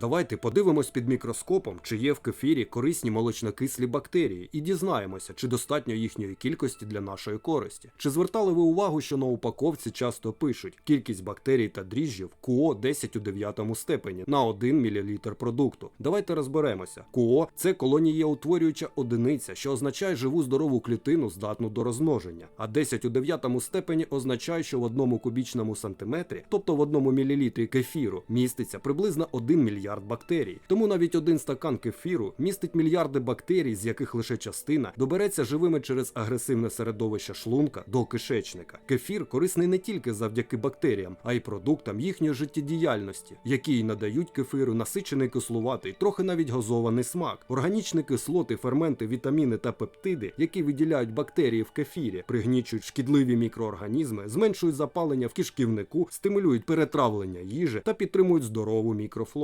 Давайте подивимось під мікроскопом, чи є в кефірі корисні молочнокислі бактерії, і дізнаємося, чи достатньо їхньої кількості для нашої користі. Чи звертали ви увагу, що на упаковці часто пишуть кількість бактерій та дріжджів КУО 10 у 9 степені на 1 мл продукту? Давайте розберемося. КУО це колонієутворююча одиниця, що означає живу здорову клітину, здатну до розмноження. А 10 у 9 степені означає, що в одному кубічному сантиметрі, тобто в одному мілілітрі кефіру, міститься приблизно 1 мільярд бактерій. Тому навіть один стакан кефіру містить мільярди бактерій, з яких лише частина добереться живими через агресивне середовище шлунка до кишечника. Кефір корисний не тільки завдяки бактеріям, а й продуктам їхньої життєдіяльності, які й надають кефиру насичений кислуватий, трохи навіть газований смак. Органічні кислоти, ферменти, вітаміни та пептиди, які виділяють бактерії в кефірі, пригнічують шкідливі мікроорганізми, зменшують запалення в кишківнику, стимулюють перетравлення їжі та підтримують здорову мікрофлору.